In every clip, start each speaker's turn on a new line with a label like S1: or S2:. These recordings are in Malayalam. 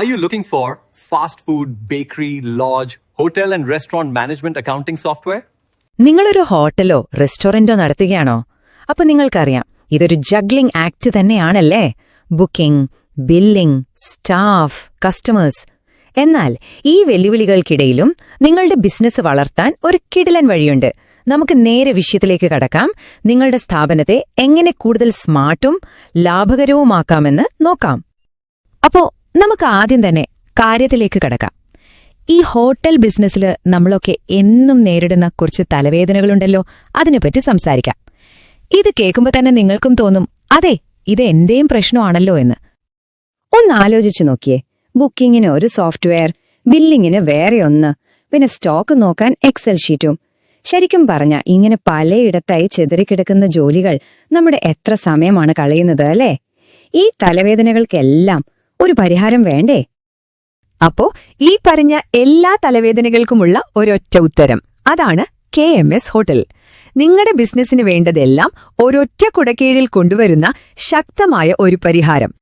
S1: Are you looking for fast food, bakery, lodge, hotel and restaurant management accounting software?
S2: നിങ്ങളൊരു ഹോട്ടലോ റെസ്റ്റോറന്റോ നടത്തുകയാണോ? അപ്പൊ നിങ്ങൾക്കറിയാം ഇതൊരു ജഗ്ലിംഗ് ആക്ട് തന്നെയാണല്ലേ? ബുക്കിംഗ് ബില്ലിംഗ് സ്റ്റാഫ് കസ്റ്റമേഴ്സ് എന്നാൽ ഈ വെല്ലുവിളികൾക്കിടയിലും നിങ്ങളുടെ ബിസിനസ് വളർത്താൻ ഒരു കിടിലൻ വഴിയുണ്ട്. നമുക്ക് നേരെ വിഷയത്തിലേക്ക് കടക്കാം. നിങ്ങളുടെ സ്ഥാപനത്തെ എങ്ങനെ കൂടുതൽ സ്മാർട്ടും ലാഭകരവുമാക്കാമെന്ന് നോക്കാം. അപ്പോ നമുക്ക് ആദ്യം തന്നെ കാര്യത്തിലേക്ക് കടക്കാം. ഈ ഹോട്ടൽ ബിസിനസ്സിൽ നമ്മളൊക്കെ എന്നും നേരിടുന്ന കുറച്ച് തലവേദനകളുണ്ടല്ലോ അതിനെപ്പറ്റി സംസാരിക്കാം. ഇത് കേൾക്കുമ്പോൾ തന്നെ നിങ്ങൾക്കും തോന്നും അതെ ഇത് എന്റെയും പ്രശ്നമാണല്ലോ എന്ന്. ഒന്ന് ആലോചിച്ചു നോക്കിയേ. ബുക്കിങ്ങിന് ഒരു സോഫ്റ്റ്വെയർ ബില്ലിങ്ങിന് വേറെ ഒന്ന് പിന്നെ സ്റ്റോക്ക് നോക്കാൻ എക്സൽ ഷീറ്റും. ശരിക്കും പറഞ്ഞ ഇങ്ങനെ പലയിടത്തായി ചെതറിക്കിടക്കുന്ന ജോലികൾ നമ്മുടെ എത്ര സമയമാണ് കളയുന്നത് അല്ലേ? ഈ തലവേദനകൾക്കെല്ലാം ഒരു പരിഹാരം വേണ്ടേ? അപ്പോ ഈ പറഞ്ഞ എല്ലാ തലവേദനകൾക്കുമുള്ള ഒരൊറ്റ ഉത്തരം. അതാണ് കെ എം എസ് ഹോട്ടൽ. നിങ്ങളുടെ ബിസിനസ്സിന് വേണ്ടതെല്ലാം ഒരൊറ്റ കുടക്കീഴിൽ കൊണ്ടുവരുന്ന ശക്തമായ ഒരു പരിഹാരം.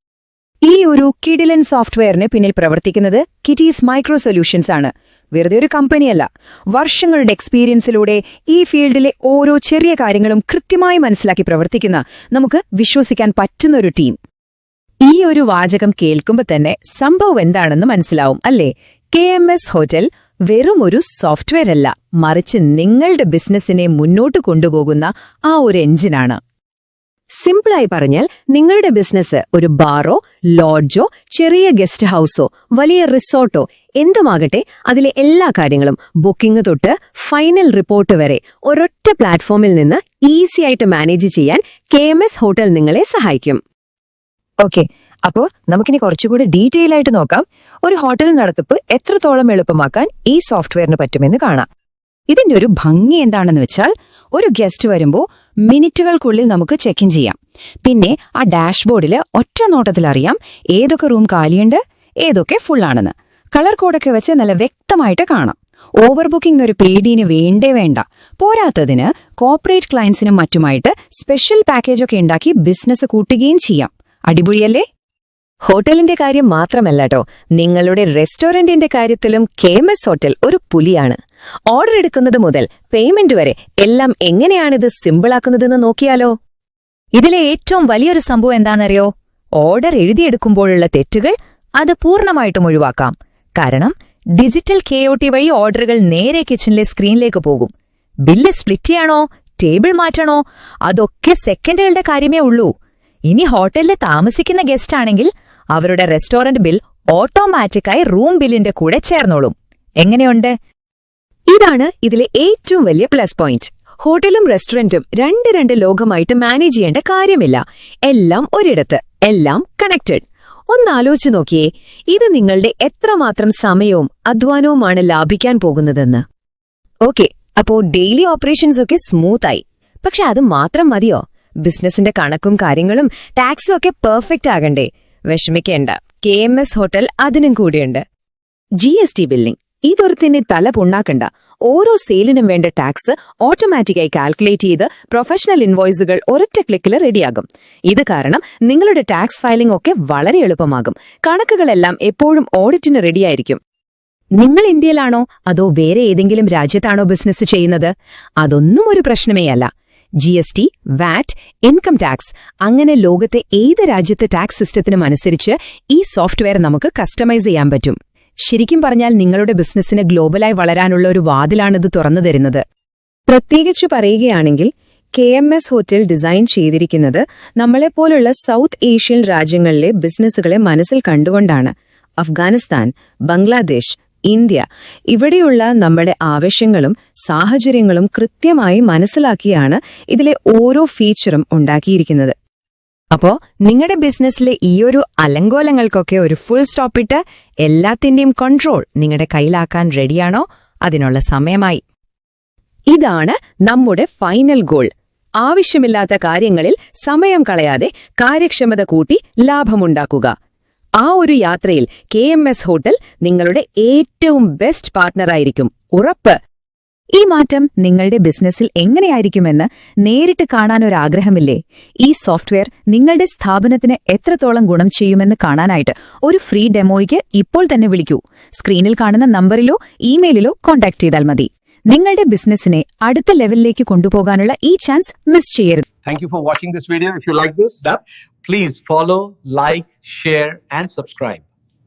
S2: ഈ ഒരു കിഡിലൻ സോഫ്റ്റ്വെയറിന് പിന്നിൽ പ്രവർത്തിക്കുന്നത് കിറ്റീസ് മൈക്രോ സൊല്യൂഷൻസ് ആണ്. വെറുതെ ഒരു കമ്പനിയല്ല. വർഷങ്ങളുടെ എക്സ്പീരിയൻസിലൂടെ ഈ ഫീൽഡിലെ ഓരോ ചെറിയ കാര്യങ്ങളും കൃത്യമായി മനസ്സിലാക്കി പ്രവർത്തിക്കുന്ന നമുക്ക് വിശ്വസിക്കാൻ പറ്റുന്ന ഒരു ടീം. ഈ ഒരു വാചകം കേൾക്കുമ്പോൾ തന്നെ സംഭവം എന്താണെന്ന് മനസ്സിലാവും അല്ലേ? കെ എം എസ് ഹോട്ടൽ വെറും ഒരു സോഫ്റ്റ്വെയർ അല്ല മറിച്ച് നിങ്ങളുടെ ബിസിനസ്സിനെ മുന്നോട്ട് കൊണ്ടുപോകുന്ന ആ ഒരു എഞ്ചിനാണ് സിമ്പിളായി പറഞ്ഞാൽ നിങ്ങളുടെ ബിസിനസ് ഒരു ബാറോ ലോഡ്ജോ ചെറിയ ഗസ്റ്റ് ഹൗസോ വലിയ റിസോർട്ടോ എന്തുമാകട്ടെ അതിലെ എല്ലാ കാര്യങ്ങളും ബുക്കിംഗ് തൊട്ട് ഫൈനൽ റിപ്പോർട്ട് വരെ ഒരൊറ്റ പ്ലാറ്റ്ഫോമിൽ നിന്ന് ഈസിയായിട്ട് മാനേജ് ചെയ്യാൻ കെ ഹോട്ടൽ നിങ്ങളെ സഹായിക്കും. ഓക്കെ അപ്പോ നമുക്കിനി കുറച്ചുകൂടി ഡീറ്റെയിൽ ആയിട്ട് നോക്കാം. ഒരു ഹോട്ടൽ നടത്തിപ്പ് എത്രത്തോളം എളുപ്പമാക്കാൻ ഈ സോഫ്റ്റ്വെയറിന് പറ്റുമെന്ന് കാണാം. ഇതിന്റെ ഒരു ഭംഗി എന്താണെന്ന് വെച്ചാൽ ഒരു ഗസ്റ്റ് വരുമ്പോൾ മിനിറ്റുകൾക്കുള്ളിൽ നമുക്ക് ചെക്ക് ഇൻ ചെയ്യാം. പിന്നെ ആ ഡാഷ്ബോർഡിൽ ഒറ്റ നോട്ടത്തിൽ അറിയാം ഏതൊക്കെ റൂം കാലിയുണ്ട് ഏതൊക്കെ ഫുള്ളാണെന്ന് കളർ കോഡൊക്കെ വെച്ച് നല്ല വ്യക്തമായിട്ട് കാണാം. ഓവർ ബുക്കിംഗ് ഒരു പേടിന് വേണ്ടേ വേണ്ട. പോരാത്തതിന് കോർപ്പറേറ്റ് ക്ലയൻസിനും മറ്റുമായിട്ട് സ്പെഷ്യൽ പാക്കേജൊക്കെ ഉണ്ടാക്കി ബിസിനസ് കൂട്ടുകയും ചെയ്യാം. അടിപൊളിയല്ലേ? ഹോട്ടലിന്റെ കാര്യം മാത്രമല്ല കേട്ടോ നിങ്ങളുടെ റെസ്റ്റോറന്റിന്റെ കാര്യത്തിലും കെ എം എസ് ഹോട്ടൽ ഒരു പുലിയാണ്. ഓർഡർ എടുക്കുന്നത് മുതൽ പേയ്മെന്റ് വരെ എല്ലാം എങ്ങനെയാണിത് സിമ്പിളാക്കുന്നതെന്ന് നോക്കിയാലോ? ഇതിലെ ഏറ്റവും വലിയൊരു സംഭവം എന്താണെന്നറിയോ? ഓർഡർ എഴുതിയെടുക്കുമ്പോഴുള്ള തെറ്റുകൾ അത് പൂർണമായിട്ടും ഒഴിവാക്കാം. കാരണം ഡിജിറ്റൽ കെ ഒ ടി വഴി ഓർഡറുകൾ നേരെ കിച്ചണിലെ സ്ക്രീനിലേക്ക് പോകും. ബില്ല് സ്പ്ലിറ്റ് ചെയ്യണോ? ടേബിൾ മാറ്റണോ? അതൊക്കെ സെക്കൻഡുകളുടെ കാര്യമേ ഉള്ളൂ. ഇനി ഹോട്ടലിൽ താമസിക്കുന്ന ഗസ്റ്റ് ആണെങ്കിൽ അവരുടെ റെസ്റ്റോറന്റ് ബിൽ ഓട്ടോമാറ്റിക്കായി റൂം ബില്ലിന്റെ കൂടെ ചേർന്നോളും. എങ്ങനെയുണ്ട്? ഇതാണ് ഇതിലെ ഏറ്റവും വലിയ പ്ലസ് പോയിന്റ് ഹോട്ടലും റെസ്റ്റോറന്റും രണ്ട് രണ്ട് ലോകമായിട്ട് മാനേജ് ചെയ്യേണ്ട കാര്യമില്ല. എല്ലാം ഒരിടത്ത് എല്ലാം കണക്റ്റഡ് ഒന്നാലോചിച്ചു നോക്കിയേ ഇത് നിങ്ങളുടെ എത്രമാത്രം സമയവും അധ്വാനവുമാണ് ലാഭിക്കാൻ പോകുന്നതെന്ന്. ഓക്കെ അപ്പോ ഡെയിലി ഓപ്പറേഷൻസ് ഒക്കെ സ്മൂത്തായി പക്ഷെ അത് മാത്രം മതിയോ? ബിസിനസിന്റെ കണക്കും കാര്യങ്ങളും ടാക്സും ഒക്കെ പെർഫെക്റ്റ് ആകണ്ടേ? വിഷമിക്കേണ്ട. കെ എം എസ് ഹോട്ടൽ അതിനും കൂടിയുണ്ട്. G S T billing. തന്നെ തല പുണ്ണാക്കണ്ട. ഓരോ സെയിലിനും വേണ്ട ടാക്സ് ഓട്ടോമാറ്റിക്കായി കാൽക്കുലേറ്റ് ചെയ്ത് പ്രൊഫഷണൽ ഇൻവോയ്സുകൾ ഒരൊറ്റ ക്ലിക്കിൽ റെഡിയാകും. ഇത് കാരണം നിങ്ങളുടെ ടാക്സ് ഫയലിംഗ് ഒക്കെ വളരെ എളുപ്പമാകും. കണക്കുകളെല്ലാം എപ്പോഴും ഓഡിറ്റിന് റെഡിയായിരിക്കും. നിങ്ങൾ ഇന്ത്യയിലാണോ? അതോ വേറെ ഏതെങ്കിലും രാജ്യത്താണോ ബിസിനസ് ചെയ്യുന്നത്? അതൊന്നും ഒരു പ്രശ്നമേ അല്ല G S T VAT income tax അങ്ങനെ ലോകത്തെ ഏത് രാജ്യത്തെ ടാക്സ് സിസ്റ്റത്തിനും അനുസരിച്ച് ഈ സോഫ്റ്റ്വെയർ നമുക്ക് കസ്റ്റമൈസ് ചെയ്യാൻ പറ്റും. ശരിക്കും പറഞ്ഞാൽ നിങ്ങളുടെ ബിസിനസ്സിന് ഗ്ലോബലായി വളരാനുള്ള ഒരു വാതിലാണിത് തുറന്നു തരുന്നത്. പ്രത്യേകിച്ച് പറയുകയാണെങ്കിൽ K M S hotel design ചെയ്തിരിക്കുന്നത് നമ്മളെപ്പോലുള്ള സൗത്ത് ഏഷ്യൻ രാജ്യങ്ങളിലെ ബിസിനസ്സുകളെ മനസ്സിൽ കണ്ടുകൊണ്ടാണ്. അഫ്ഗാനിസ്ഥാൻ ബംഗ്ലാദേശ് ഇന്ത്യ. ഇവിടെയുള്ള നമ്മുടെ ആവശ്യങ്ങളും സാഹചര്യങ്ങളും കൃത്യമായി മനസ്സിലാക്കിയാണ് ഇതിലെ ഓരോ ഫീച്ചറും ഉണ്ടാക്കിയിരിക്കുന്നത്. അപ്പോൾ നിങ്ങളുടെ ബിസിനസ്സിലെ ഈയൊരു അലങ്കോലങ്ങൾക്കൊക്കെ ഒരു ഫുൾ സ്റ്റോപ്പ് ഇട്ട് എല്ലാത്തിന്റെയും കൺട്രോൾ നിങ്ങളുടെ കയ്യിലാക്കാൻ റെഡിയാണോ അതിനുള്ള സമയമായി. ഇതാണ് നമ്മുടെ ഫൈനൽ ഗോൾ ആവശ്യമില്ലാത്ത കാര്യങ്ങളിൽ സമയം കളയാതെ കാര്യക്ഷമത കൂട്ടി ലാഭമുണ്ടാക്കുക. ആ ഒരു യാത്രയിൽ കെ എം എസ് ഹോട്ടൽ നിങ്ങളുടെ ഏറ്റവും ബെസ്റ്റ് പാർട്ട്ണറായിരിക്കും ഉറപ്പ്. ഈ മാറ്റം നിങ്ങളുടെ ബിസിനസ്സിൽ എങ്ങനെയായിരിക്കുമെന്ന് നേരിട്ട് കാണാൻ ഒരു കാണാനൊരാഗ്രഹമില്ലേ? ഈ സോഫ്റ്റ്വെയർ നിങ്ങളുടെ സ്ഥാപനത്തിന് എത്രത്തോളം ഗുണം ചെയ്യുമെന്ന് കാണാനായിട്ട് ഒരു ഫ്രീ ഡെമോയ്ക്ക് ഇപ്പോൾ തന്നെ വിളിക്കൂ. സ്ക്രീനിൽ കാണുന്ന നമ്പറിലോ ഇമെയിലിലോ കോൺടാക്ട് ചെയ്താൽ മതി. നിങ്ങളുടെ ബിസിനസ്സിനെ അടുത്ത ലെവലിലേക്ക് കൊണ്ടുപോകാനുള്ള ഈ ചാൻസ് മിസ് ചെയ്യരുത്.
S3: Thank you for watching this video. If you like this,
S1: Please follow, like, share, and subscribe.